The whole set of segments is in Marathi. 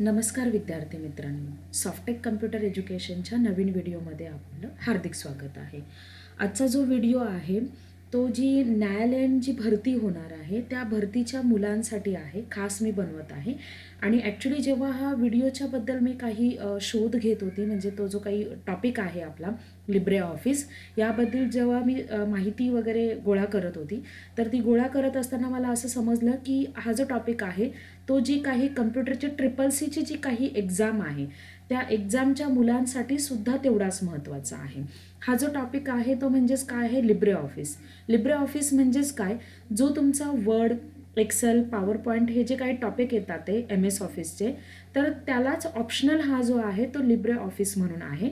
नमस्कार विद्यार्थी मित्रांनो. सॉफ्टेक कम्प्युटर एज्युकेशनच्या नवीन व्हिडिओमध्ये आपलं हार्दिक स्वागत आहे. आजचा जो व्हिडिओ आहे तो जी न्यायालयीन जी भरती होणार आहे त्या भरतीच्या मुलांसाठी आहे खास मी बनवत आहे. आणि ॲक्च्युली जेव्हा हा व्हिडिओच्याबद्दल मी काही शोध घेत होती म्हणजे तो जो काही टॉपिक आहे आपला लिब्रे ऑफिस याबद्दल जेव्हा मी माहिती वगैरे गोळा करत होती तर ती गोळा करत असताना मला असं समजलं की हा जो टॉपिक आहे तो जी काही कम्प्युटरची ट्रिपल सीची जी काही एक्झाम आहे त्या एक्झामच्या मुलांसाठी सुद्धा तेवढाच महत्त्वाचा आहे. हा जो टॉपिक आहे तो म्हणजेच काय आहे? लिब्रे ऑफिस लिब्रे ऑफिस म्हणजेच काय? जो तुमचा वर्ड एक्सेल पॉवर पॉईंट हे जे काही टॉपिक येतात ते एम एस ऑफिसचे तर त्यालाच ऑप्शनल हा जो आहे तो लिब्रे ऑफिस म्हणून आहे.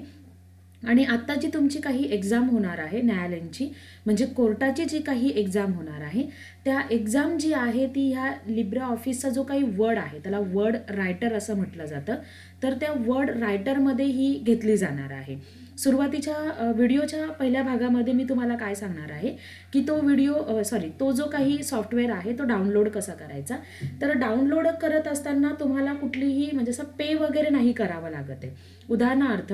आणि आत्ता जी तुमची काही एक्झाम होणार आहे न्यायालयांची म्हणजे कोर्टाची जी काही एक्झाम होणार आहे त्या एक्झाम जी आहे ती ह्या लिब्रा ऑफिसचा जो काही वर्ड आहे त्याला वर्ड रायटर असं म्हटलं जातं तर त्या वर्ड रायटरमध्ये ही घेतली जाणार आहे. सुरुवातीच्या व्हिडिओच्या पहिल्या भागामध्ये मी तुम्हाला काय सांगणार आहे की तो व्हिडिओ सॉरी तो जो काही सॉफ्टवेअर आहे तो डाउनलोड कसा करायचा? तर डाउनलोड करत असताना तुम्हाला कुठलीही म्हणजे असं पे वगैरे नाही करावं लागत आहे. उदाहरणार्थ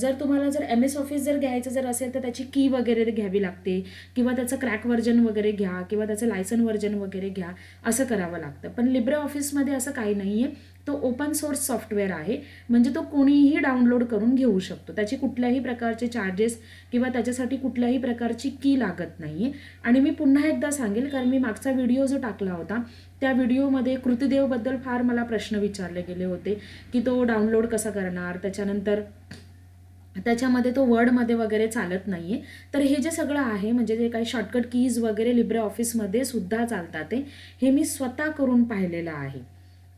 जर तुम्हाला जर एम एस ऑफिस जर घ्यायचं जर असेल तर त्याची की वगैरे घ्यावी लागते किंवा त्याचं क्रॅक व्हर्जन वगैरे घ्या किंवा त्याचं लायसन व्हर्जन वगैरे घ्या असं करावं लागतं. पण लिब्रे ऑफिसमध्ये असं काही नाही आहे तो ओपन सोर्स सॉफ्टवेअर आहे. म्हणजे तो कोणीही डाउनलोड करून घेऊ शकतो. त्याचे कुठल्याही प्रकारचे चार्जेस किंवा त्याच्यासाठी कुठल्याही प्रकारची की लागत नाही आहे आणि मी पुन्हा एकदा सांगेल कारण मी मागचा व्हिडिओ जो टाकला होता त्या व्हिडिओमध्ये कृतिदेवबद्दल फार मला प्रश्न विचारले गेले होते की तो डाउनलोड कसा करणार? त्याच्यानंतर त्याच्यामध्ये तो वर्डमध्ये वगैरे चालत नाही आहे तर हे जे सगळं आहे म्हणजे जे काही शॉर्टकट कीज वगैरे लिब्रे ऑफिसमध्ये सुद्धा चालतात ते हे मी स्वतः करून पाहिलेलं आहे.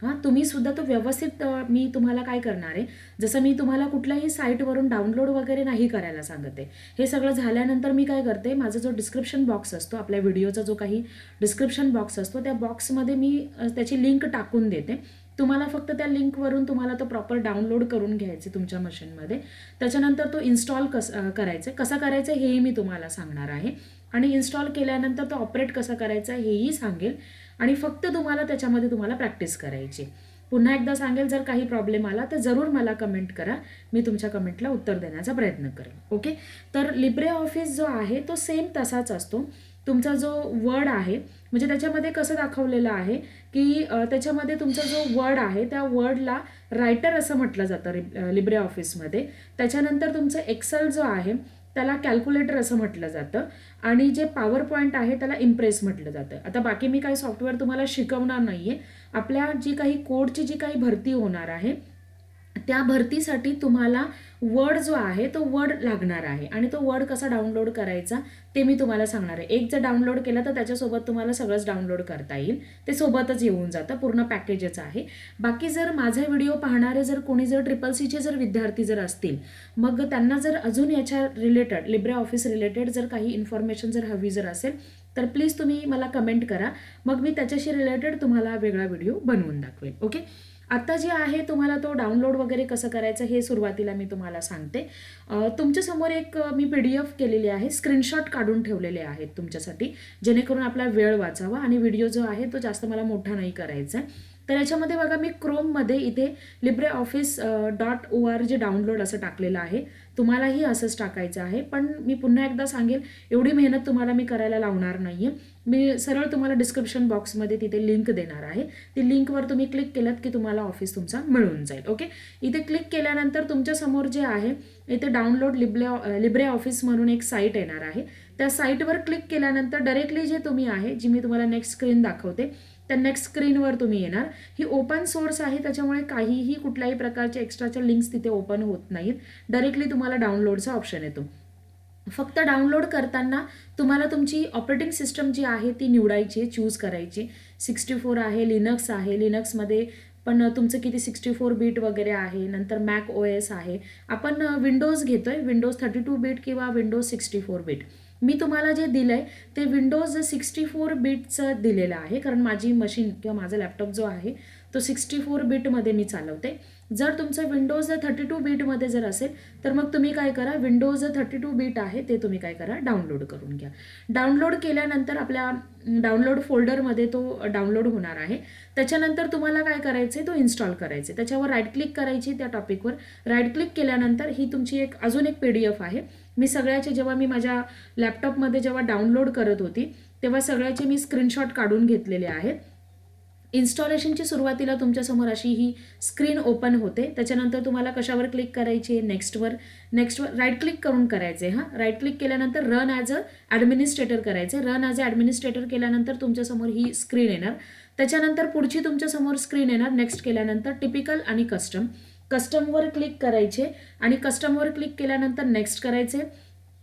हां तुम्ही सुद्धा तो व्यवस्थित मी तुम्हाला काय करणार आहे? जसं मी तुम्हाला कुठल्याही साईटवरून डाउनलोड वगैरे नाही करायला सांगत. आहे हे सगळं झाल्यानंतर मी काय करते माझा जो डिस्क्रिप्शन बॉक्स असतो आपल्या व्हिडिओचा जो काही डिस्क्रिप्शन बॉक्स असतो त्या बॉक्समध्ये मी त्याची लिंक टाकून देते. तुम्हाला फक्त त्या लिंकवरून तुम्हाला तो प्रॉपर डाउनलोड करून घ्यायचे तुमच्या मशीनमध्ये. त्याच्यानंतर तो इन्स्टॉल कस करायचं. कसा करायचा हेही मी तुम्हाला सांगणार आहे. आणि इन्स्टॉल केल्यानंतर तो ऑपरेट कसा करायचा हेही सांगेल. आणि फक्त तुम्हाला त्याच्यामध्ये तुम्हाला प्रॅक्टिस करायची. पुन्हा एकदा सांगेल जर काही प्रॉब्लेम आला तर जरूर मला कमेंट करा. मी तुमच्या कमेंटला उत्तर देण्याचा प्रयत्न करेन. ओके तर लिब्रे ऑफिस जो आहे तो सेम तसाच असतो. तुमचा जो वर्ड आहे म्हणजे त्याच्यामध्ये कसं दाखवलेलं आहे की त्याच्यामध्ये तुमचा जो वर्ड आहे त्या वर्डला रायटर असं म्हटलं जातं लिब्रे ऑफिसमध्ये त्याच्यानंतर तुमचं एक्सेल जो आहे त्याला कॅल्क्युलेटर असं म्हटलं जातं. आणि जे पॉवर पॉईंट आहे त्याला इम्प्रेस म्हटलं जातं. आता बाकी मी काही सॉफ्टवेअर तुम्हाला शिकवणार नाही आहे आपल्या जी काही कोडची जी काही भरती होणार आहे त्या भरतीसाठी तुम्हाला वर्ड जो आहे तो वर्ड लागणार आहे. आणि तो वर्ड कसा डाउनलोड करायचा ते मी तुम्हाला सांगणार आहे. एक जर डाउनलोड केला तर त्याच्यासोबत तुम्हाला सगळंच डाउनलोड करता येईल. ते सोबतच येऊन जातं पूर्ण पॅकेजच आहे. बाकी जर माझा व्हिडिओ पाहणारे जर कोणी जर ट्रिपल सीचे जर विद्यार्थी जर असतील मग त्यांना जर अजून याच्या रिलेटेड लिब्रे ऑफिस रिलेटेड जर काही इन्फॉर्मेशन जर हवी जर असेल तर प्लीज तुम्ही मला कमेंट करा. मग मी त्याच्याशी रिलेटेड तुम्हाला वेगळा व्हिडिओ बनवून दाखवेल ओके आता जे आहे तुम्हाला तो डाउनलोड वगैरे कसं करायचं हे सुरुवातीला मी तुम्हाला सांगते. तुमच्यासमोर एक मी पी डी एफ केलेली आहे स्क्रीनशॉट काढून ठेवलेले आहेत तुमच्यासाठी जेणेकरून आपला वेळ वाचावा आणि व्हिडिओ जो आहे तो जास्त मला मोठा नाही करायचा आहे. तर याच्यामध्ये बघा मी क्रोममध्ये इथे LibreOffice dot O R J download असं टाकलेलं आहे तुम्हालाही असंच टाकायचं आहे. पण मी पुन्हा एकदा सांगेल एवढी मेहनत तुम्हाला मी करायला लावणार नाही आहे मी सरळ तुम्हाला डिस्क्रिप्शन बॉक्समध्ये तिथे लिंक देणार आहे. ती लिंकवर तुम्ही क्लिक केलं की तुम्हाला ऑफिस तुमचा मिळून जाईल ओके इथे क्लिक केल्यानंतर तुमच्यासमोर जे आहे इथे डाउनलोड लिब्रे लिब्रे ऑफिस म्हणून एक साईट येणार आहे. त्या साईटवर क्लिक केल्यानंतर डायरेक्टली जे तुम्ही आहे जी मी तुम्हाला नेक्स्ट स्क्रीन दाखवते त्या नेक्स्ट स्क्रीनवर तुम्ही येणार. ही ओपन सोर्स आहे त्याच्यामुळे काहीही कुठल्याही प्रकारचे एक्स्ट्राच्या लिंक्स तिथे ओपन होत नाहीत. डायरेक्टली तुम्हाला डाउनलोडचा ऑप्शन येतो. फक्त डाउनलोड करताना तुम्हाला तुमची ऑपरेटिंग सिस्टम जी आहे ती निवडायची चूज करायची. सिक्स्टी फोर आहे लिनक्स आहे. लिनक्समध्ये पण तुमचं किती सिक्स्टी फोर बीट वगैरे आहे नंतर मॅक ओ एस आहे. आपण विंडोज घेतोय. विंडोज थर्टी टू बीट किंवा विंडोज सिक्स्टी फोर बीट मी तुम्हाला जे दिलं आहे ते विंडोज सिक्स्टी फोर बीटचं दिलेलं आहे. कारण माझी मशीन किंवा माझा लॅपटॉप जो आहे तो सिक्स्टी फोर बीटमध्ये मी चालवते. जर तुमचं विंडोज थर्टी टू बीटमध्ये जर असेल तर मग तुम्ही काय करा विंडोज थर्टी टू बीट आहे ते तुम्ही काय करा डाउनलोड करून घ्या. डाउनलोड केल्यानंतर आपल्या डाउनलोड फोल्डरमध्ये तो डाउनलोड होणार आहे. त्याच्यानंतर तुम्हाला काय करायचे तो इन्स्टॉल करायचे त्याच्यावर राईट क्लिक करायची त्या टॉपिकवर राईट क्लिक केल्यानंतर ही तुमची एक अजून एक पी डी एफ आहे. मी सगळ्याचे जेव्हा मी माझ्या लॅपटॉपमध्ये जेव्हा डाउनलोड करत होती तेव्हा सगळ्याचे मी स्क्रीनशॉट काढून घेतलेले आहेत. इन्स्टॉलेशनची सुरुवातीला तुमच्यासमोर अशी ही स्क्रीन ओपन होते. त्याच्यानंतर तुम्हाला कशावर क्लिक करायची? आहे नेक्स्टवर नेक्स्टवर राईट क्लिक करून करायचे हां? राईट क्लिक केल्यानंतर रन ॲज अ ॲडमिनिस्ट्रेटर करायचे. रन ॲज अ ॲडमिनिस्ट्रेटर केल्यानंतर तुमच्यासमोर ही स्क्रीन येणार. त्याच्यानंतर पुढची तुमच्यासमोर स्क्रीन येणार. नेक्स्ट केल्यानंतर टिपिकल आणि कस्टम कस्टमवर क्लिक करायचे आणि कस्टमवर क्लिक केल्यानंतर नेक्स्ट करायचे.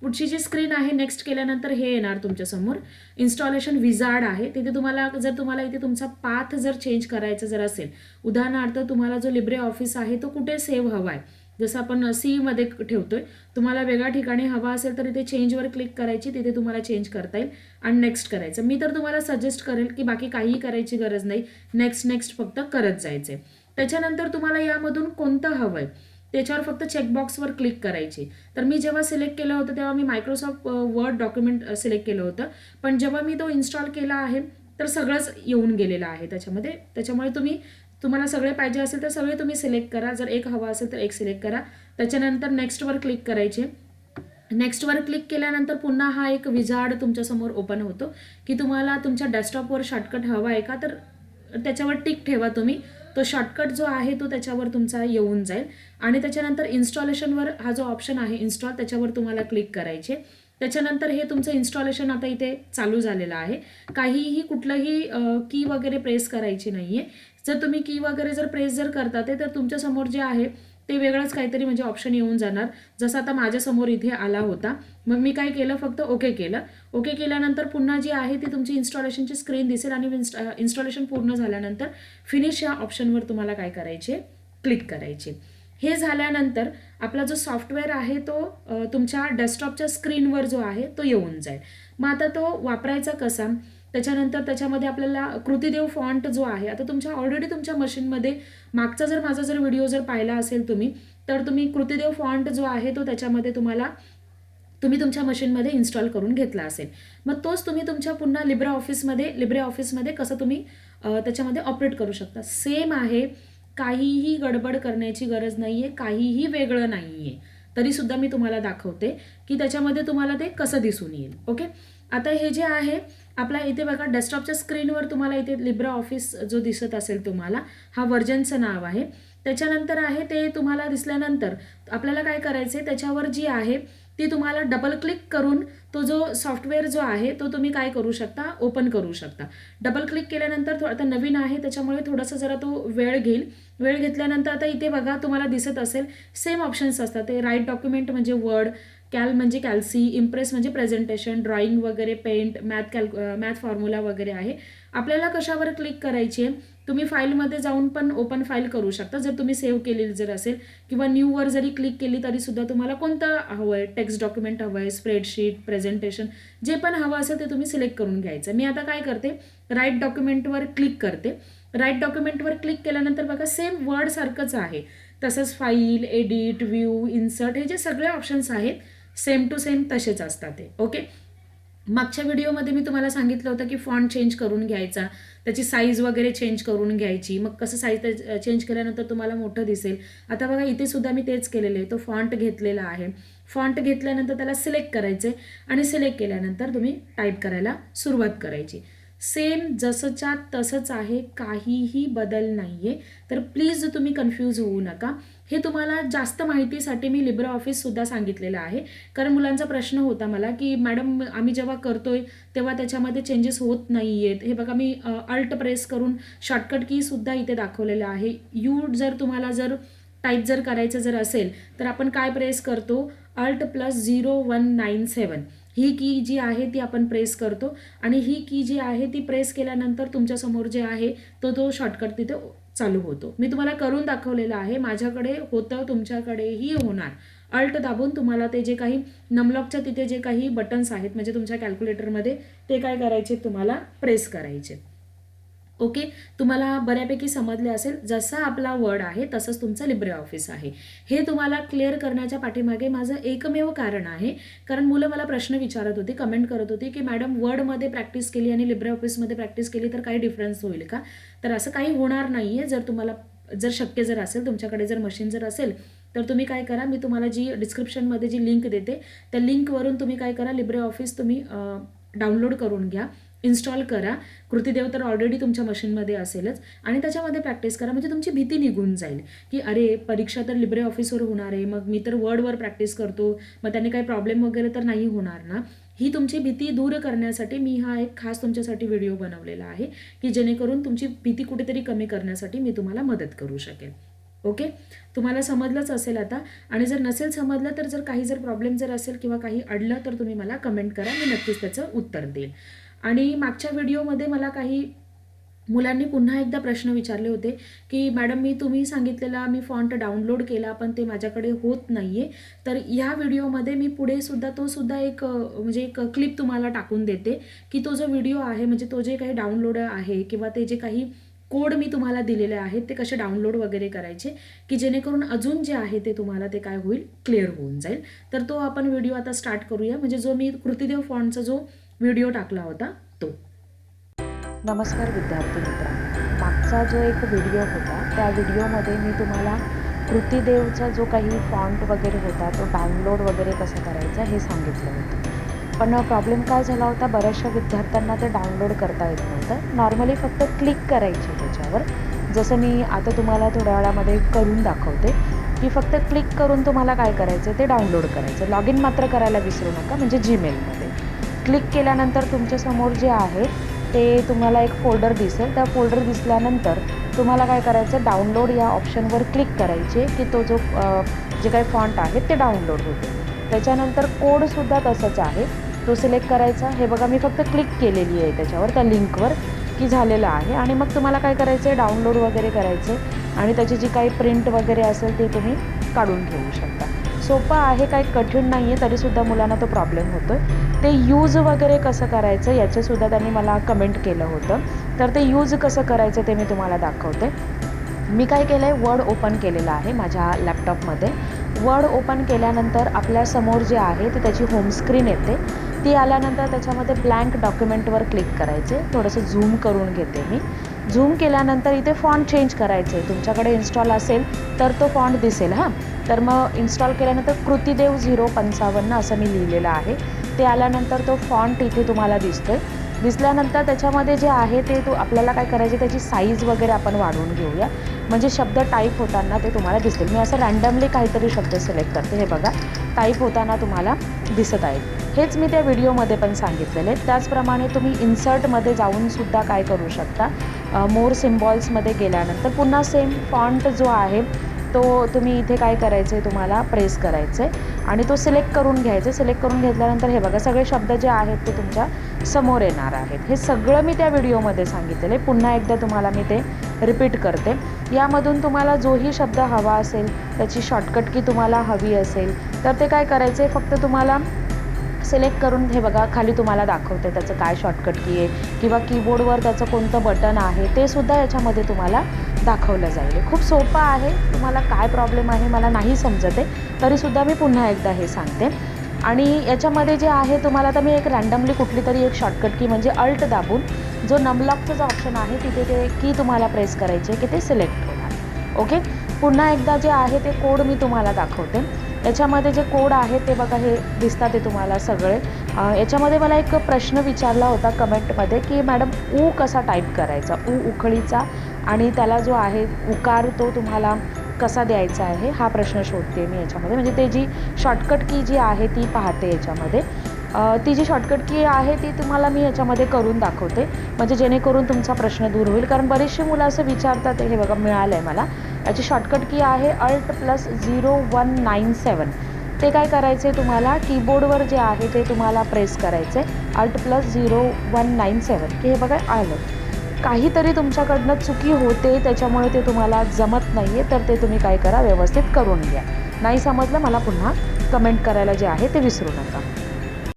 पुढची जी स्क्रीन आहे नेक्स्ट केल्यानंतर हे येणार तुमच्यासमोर. इन्स्टॉलेशन विजार्ड आहे. तिथे तुम्हाला जर तुम्हाला इथे तुमचा पाथ जर चेंज करायचा जर असेल उदाहरणार्थ तुम्हाला जो लिब्रे ऑफिस आहे तो कुठे सेव्ह हवा आहे? जसं आपण सीमध्ये ठेवतोय तुम्हाला वेगळ्या ठिकाणी हवा असेल तर इथे चेंजवर क्लिक करायची तिथे तुम्हाला चेंज करता येईल आणि नेक्स्ट करायचं. मी तर तुम्हाला सजेस्ट करेल की बाकी काहीही करायची गरज नाही. नेक्स्ट नेक्स्ट फक्त करत जायचे त्याच्यानंतर तुम्हाला यामधून कोणतं हवं आहे त्याच्यावर फक्त चेकबॉक्सवर क्लिक करायचे. तर मी जेव्हा सिलेक्ट केलं होतं तेव्हा मी मायक्रोसॉफ्ट वर्ड डॉक्युमेंट सिलेक्ट केलं होतं. पण जेव्हा मी तो इन्स्टॉल केला आहे तर सगळंच येऊन गेलेलं आहे त्याच्यामध्ये. त्याच्यामुळे तुम्ही तुम्हाला सगळे पाहिजे असेल तर सगळे तुम्ही सिलेक्ट करा. जर एक हवा असेल तर एक सिलेक्ट करा. त्याच्यानंतर नेक्स्टवर क्लिक करायचे. नेक्स्टवर क्लिक केल्यानंतर पुन्हा हा एक विझाड तुमच्यासमोर ओपन होतो की तुम्हाला तुमच्या डेस्कटॉपवर शॉर्टकट हवा आहे का? तर त्याच्यावर टिक ठेवा तुम्ही. तो शॉर्टकट जो आहे तो त्याच्यावर तुमचा येऊन जाईल. आणि त्याच्यानंतर इन्स्टॉलेशनवर हा जो ऑप्शन आहे इन्स्टॉल त्याच्यावर तुम्हाला क्लिक करायचे. त्याच्यानंतर हे तुमचं इन्स्टॉलेशन आता इथे चालू झालेलं आहे. काहीही कुठलंही की वगैरे प्रेस करायची नाही आहे जर तुम्ही की वगैरे जर प्रेस जर करता ते तर तुमच्यासमोर जे आहे ते वेगळंच काहीतरी म्हणजे ऑप्शन येऊन जाणार. जसं आता माझ्यासमोर इथे आला होता. मग मी काय केलं? फक्त ओके केलं. ओके केल्यानंतर पुन्हा जी आहे ती तुमची इन्स्टॉलेशनची स्क्रीन दिसेल आणि इन्स्टॉलेशन पूर्ण झाल्यानंतर फिनिश या ऑप्शनवर तुम्हाला काय करायचे? क्लिक करायचे. हे झाल्यानंतर आपला जो सॉफ्टवेअर आहे तो तुमच्या डेस्कटॉपच्या स्क्रीनवर जो आहे तो येऊन जाईल. मग आता तो वापरायचा कसा? त्याच्यानंतर त्याच्यामध्ये आपल्याला कृतीदेव फॉन्ट जो आहे आता तुमच्या ऑलरेडी तुमच्या मशीनमध्ये मागचा जर माझा जर व्हिडिओ जर पाहिला असेल तुम्ही तर तुम्ही कृतिदेव फॉन्ट जो आहे तो त्याच्यामध्ये तुम्हाला तुम्ही तुमच्या मशीनमध्ये इन्स्टॉल करून घेतला असेल. मग तोच तुम्ही तुमच्या पुन्हा लिब्रे ऑफिसमध्ये लिब्रे ऑफिसमध्ये कसं तुम्ही त्याच्यामध्ये ऑपरेट करू शकता. सेम आहे काहीही गडबड करण्याची गरज नाही आहे काहीही वेगळं नाही आहे तरीसुद्धा मी तुम्हाला दाखवते की त्याच्यामध्ये तुम्हाला ते कसं दिसून येईल. ओके आता हे जे आहे आपला इथे बघा डेस्कटॉपच्या स्क्रीनवर तुम्हाला इथे लिब्रा ऑफिस जो दिसत असेल तुम्हाला हा वर्जनचं नाव आहे. त्याच्यानंतर आहे ते तुम्हाला दिसल्यानंतर आपल्याला काय करायचं आहे त्याच्यावर जी आहे ती तुम्हाला डबल क्लिक करून तो जो सॉफ्टवेअर जो आहे तो तुम्ही काय करू शकता ओपन करू शकता. डबल क्लिक केल्यानंतर थो आता नवीन आहे त्याच्यामुळे थोडंसं जरा तो वेळ घेईल. वेळ घेतल्यानंतर आता इथे बघा तुम्हाला दिसत असेल सेम ऑप्शन्स असतात. ते राईट डॉक्युमेंट म्हणजे वर्ड कॅल म्हणजे कॅल्सी इम्प्रेस म्हणजे प्रेझेंटेशन ड्रॉइंग वगैरे paint math calc math formula वगैरे आहे. आपल्याला कशावर क्लिक करायची आहे? तुम्ही फाईलमध्ये जाऊन पण ओपन फाईल करू शकता. जर तुम्ही सेव्ह केलेली जर असेल किंवा न्यूवर जरी क्लिक केली तरीसुद्धा तुम्हाला कोणतं हवं आहे टेक्स्ट डॉक्युमेंट हवं आहे स्प्रेडशीट प्रेझेंटेशन जे पण हवं असेल ते तुम्ही सिलेक्ट करून घ्यायचं मी आता काय करते? राईट डॉक्युमेंटवर क्लिक करते. राईट डॉक्युमेंटवर क्लिक केल्यानंतर बघा सेम वर्डसारखंच आहे. तसंच फाईल एडिट व्ह्यू इन्सर्ट हे जे सगळे ऑप्शन्स आहेत सेम टू सेम तसेच असतात ते. ओके मागच्या व्हिडिओमध्ये मी तुम्हाला सांगितलं होतं की फॉन्ट चेंज करून घ्यायचा त्याची साईज वगैरे चेंज करून घ्यायची मग कसं साईज चेंज केल्यानंतर तुम्हाला मोठं दिसेल. आता बघा इथे सुद्धा मी तेच केलेलं आहे. तो फॉन्ट घेतलेला आहे. फॉन्ट घेतल्यानंतर त्याला सिलेक्ट करायचे आणि सिलेक्ट केल्यानंतर तुम्ही टाईप करायला सुरुवात करायची. सेम जसंच्या तसंच आहे काहीही बदल नाही आहे तर प्लीज तुम्ही कन्फ्यूज होऊ नका. हे तुम्हाला जास्त माहितीसाठी मी लिब्रा ऑफिससुद्धा सांगितलेलं आहे. कारण मुलांचा प्रश्न होता मला की मॅडम आम्ही जेव्हा करतोय तेव्हा त्याच्यामध्ये चेंजेस होत नाही आहेत हे बघा मी अल्ट प्रेस करून शॉर्टकट कीसुद्धा इथे दाखवलेलं आहे. यू जर तुम्हाला जर टाईप जर करायचं जर असेल तर आपण काय प्रेस करतो? Alt plus zero one nine seven ही की जी आहे ती आपण प्रेस करतो. आणि ही की जी आहे ती प्रेस केल्यानंतर तुमच्यासमोर जे आहे तो तो शॉर्टकट तिथे चालू होतो. मी तुम्हाला करून दाखवलेलं आहे. माझ्याकडे होतं तुमच्याकडेही होणार. अल्ट दाबून तुम्हाला ते जे काही नमलॉकच्या तिथे जे काही बटन्स आहेत म्हणजे तुमच्या कॅल्क्युलेटरमध्ये ते काय करायचे? तुम्हाला प्रेस करायचे. ओके? तुम्हाला बऱ्यापैकी समजले असेल जसा आपला वर्ड आहे तसंच तुमचं लिब्रे ऑफिस आहे. हे तुम्हाला क्लिअर करण्याच्या पाठीमागे माझं एकमेव कारण आहे. कारण मुलं मला प्रश्न विचारत होती कमेंट करत होती की मॅडम वर्डमध्ये प्रॅक्टिस केली आणि लिब्रे ऑफिसमध्ये प्रॅक्टिस केली तर काही डिफरन्स होईल का? तर असं काही होणार नाही आहे जर तुम्हाला जर शक्य जर असेल तुमच्याकडे जर मशीन जर असेल तर तुम्ही काय करा मी तुम्हाला जी डिस्क्रिप्शनमध्ये जी लिंक देते त्या लिंकवरून तुम्ही काय करा लिब्रे ऑफिस तुम्ही डाउनलोड करून घ्या. इन्स्टॉल करा. कृतीदेव तर ऑलरेडी तुमच्या मशीनमध्ये असेलच. आणि त्याच्यामध्ये प्रॅक्टिस करा. म्हणजे तुमची भीती निघून जाईल. की अरे परीक्षा तर लिब्रे ऑफिसवर होणार आहे. मग मी तर वर्डवर प्रॅक्टिस करतो. मग त्याने काही प्रॉब्लेम वगैरे तर नाही होणार ना? ही तुमची भीती दूर करण्यासाठी मी हा एक खास तुमच्यासाठी व्हिडिओ बनवलेला आहे. की जेणेकरून तुमची भीती कुठेतरी कमी करण्यासाठी मी तुम्हाला मदत करू शकेल ओके? तुम्हाला समजलंच असेल आता. आणि जर नसेल समजलं तर जर काही जर प्रॉब्लेम जर असेल किंवा काही अडलं तर तुम्ही मला कमेंट करा. मी नक्कीच त्याचं उत्तर देईल आणि मागच्या व्हिडिओमध्ये मला काही मुलांनी पुन्हा एकदा प्रश्न विचारले होते की मॅडम मी तुम्ही सांगितलेला मी फॉन्ट डाउनलोड केला पण ते माझ्याकडे होत नाही आहे तर ह्या व्हिडिओमध्ये मी पुढे सुद्धा तो सुद्धा एक म्हणजे एक क्लिप तुम्हाला टाकून देते की तो जो व्हिडिओ आहे म्हणजे तो जे काही डाउनलोड आहे किंवा ते जे काही कोड मी तुम्हाला दिलेले आहेत ते कसे डाउनलोड वगैरे करायचे की जेणेकरून अजून जे आहे ते तुम्हाला ते काय होईल क्लिअर होऊन जाईल. तर तो आपण व्हिडिओ आता स्टार्ट करूया. म्हणजे जो मी कृतीदेव फॉन्टचा जो व्हिडिओ टाकला होता तो. नमस्कार विद्यार्थी मित्रांनो. मागचा जो एक व्हिडिओ होता त्या व्हिडिओमध्ये मी तुम्हाला कृतीदेवचा जो काही फॉन्ट वगैरे होता तो डाउनलोड वगैरे कसा करायचा हे सांगितलं होतं. पण प्रॉब्लेम काय झाला होता बऱ्याचशा विद्यार्थ्यांना ते डाउनलोड करता येत नव्हतं. नॉर्मली फक्त क्लिक करायचे त्याच्यावर. जसं मी आता तुम्हाला थोड्या वेळामध्ये करून दाखवते की फक्त क्लिक करून तुम्हाला काय करायचं ते डाउनलोड करायचं. लॉग इन मात्र करायला विसरू नका म्हणजे जीमेलमध्ये क्लिक केल्यानंतर तुमच्यासमोर जे आहे ते तुम्हाला एक फोल्डर दिसेल. त्या फोल्डर दिसल्यानंतर तुम्हाला काय करायचं डाउनलोड या ऑप्शनवर क्लिक करायचे की तो जो जे काही फॉन्ट आहे ते डाउनलोड होते. त्याच्यानंतर कोडसुद्धा तसंच आहे. तो सिलेक्ट करायचा. हे बघा मी फक्त क्लिक केलेली आहे त्याच्यावर त्या लिंकवर की झालेलं आहे. आणि मग तुम्हाला काय करायचं आहे डाउनलोड वगैरे करायचं आहे आणि त्याची जी काही प्रिंट वगैरे असेल ते तुम्ही काढून ठेवू शकता. सोपं आहे काही कठीण नाही आहे तरीसुद्धा मुलांना तो प्रॉब्लेम होतो आहे ते यूज वगैरे कसं करायचं याचंसुद्धा त्यांनी मला कमेंट केलं होतं. तर ते यूज कसं करायचं ते मी तुम्हाला दाखवते. मी काय केलं आहे वर्ड ओपन केलेलं आहे माझ्या लॅपटॉपमध्ये वर्ड ओपन केल्यानंतर आपल्यासमोर जे आहे ते त्याची होमस्क्रीन येते. ती आल्यानंतर त्याच्यामध्ये ब्लँक डॉक्युमेंटवर क्लिक करायचे. थोडंसं झूम करून घेते मी. झूम केल्यानंतर इथे फॉन्ट चेंज करायचे तुमच्याकडे इन्स्टॉल असेल तर तो फॉन्ट दिसेल हां. तर मग इन्स्टॉल केल्यानंतर कृतीदेव झिरो पंचावन्न असं मी लिहिलेलं आहे. ते आल्यानंतर तो फॉन्ट इथे तुम्हाला दिसतो आहे दिसल्यानंतर त्याच्यामध्ये जे आहे ते तो आपल्याला काय करायचे त्याची साईज वगैरे आपण वाढवून घेऊया. म्हणजे शब्द टाईप होताना ते तुम्हाला दिसतील मी असं रँडमली काहीतरी शब्द सिलेक्ट करते. हे बघा टाईप होताना तुम्हाला दिसत आहेत हेच मी त्या व्हिडिओमध्ये पण सांगितलेले. त्याचप्रमाणे तुम्ही इन्सर्टमध्ये जाऊन सुद्धा काय करू शकता. मोर सिम्बॉल्समध्ये गेल्यानंतर पुन्हा सेम फॉन्ट जो आहे तो तुम्ही इथे काय करायचं आहे तुम्हाला प्रेस करायचं आहे आणि तो सिलेक्ट करून घ्यायचा. सिलेक्ट करून घेतल्यानंतर हे बघा सगळे शब्द जे आहेत ते तुमच्यासमोर येणार आहेत. हे सगळं मी त्या व्हिडिओमध्ये सांगितलेलं आहे. पुन्हा एकदा तुम्हाला मी ते रिपीट करते. यामधून तुम्हाला जोही शब्द हवा असेल त्याची शॉर्टकट की तुम्हाला हवी असेल तर ते काय करायचं आहे? फक्त तुम्हाला सिलेक्ट करून हे बघा खाली तुम्हाला दाखवते त्याचं काय शॉर्टकट की आहे. किंवा कीबोर्डवर त्याचं कोणतं बटन आहे ते सुद्धा याच्यामध्ये तुम्हाला दाखवलं जाईल. खूप सोपं आहे. तुम्हाला काय प्रॉब्लेम आहे मला नाही समजत आहे. तरीसुद्धा मी पुन्हा एकदा हे सांगते. आणि याच्यामध्ये जे आहे तुम्हाला आता मी एक रँडमली कुठली तरी एक शॉर्टकट की म्हणजे अल्ट दाबून जो नमलॉकचं जो ऑप्शन आहे तिथे ते की तुम्हाला प्रेस करायचे की ते सिलेक्ट होणार ओके पुन्हा एकदा जे आहे ते कोड मी तुम्हाला दाखवते. याच्यामध्ये जे कोड आहे ते बघा हे दिसतात ते तुम्हाला सगळे. याच्यामध्ये मला एक प्रश्न विचारला होता कमेंटमध्ये की मॅडम ऊ कसा टाईप करायचा? ऊ उखळीचा आणि त्याला जो आहे उकार तो तुम्हाला कसा द्यायचा आहे हा प्रश्न शोधते मी याच्यामध्ये. म्हणजे ते जी शॉर्टकट की जी आहे ती पाहते याच्यामध्ये. ती जी शॉर्टकट की आहे ती तुम्हाला मी याच्यामध्ये करून दाखवते. म्हणजे जेणेकरून तुमचा प्रश्न दूर होईल. कारण बरीचशी मुलं असं विचारतात हे बघा मिळालं आहे मला. याची शॉर्टकट की आहे Alt plus zero one nine seven ते काय करायचे तुम्हाला? कीबोर्डवर जे आहे ते तुम्हाला प्रेस करायचे Alt plus zero one nine seven key हे बघा आलं. काहीतरी तुमच्याकडनं चुकी होते त्याच्यामुळे ते तुम्हाला जमत नाही आहे तर ते तुम्ही काय करा व्यवस्थित करून घ्या. नाही समजलं मला पुन्हा कमेंट करायला जे आहे ते विसरू नका.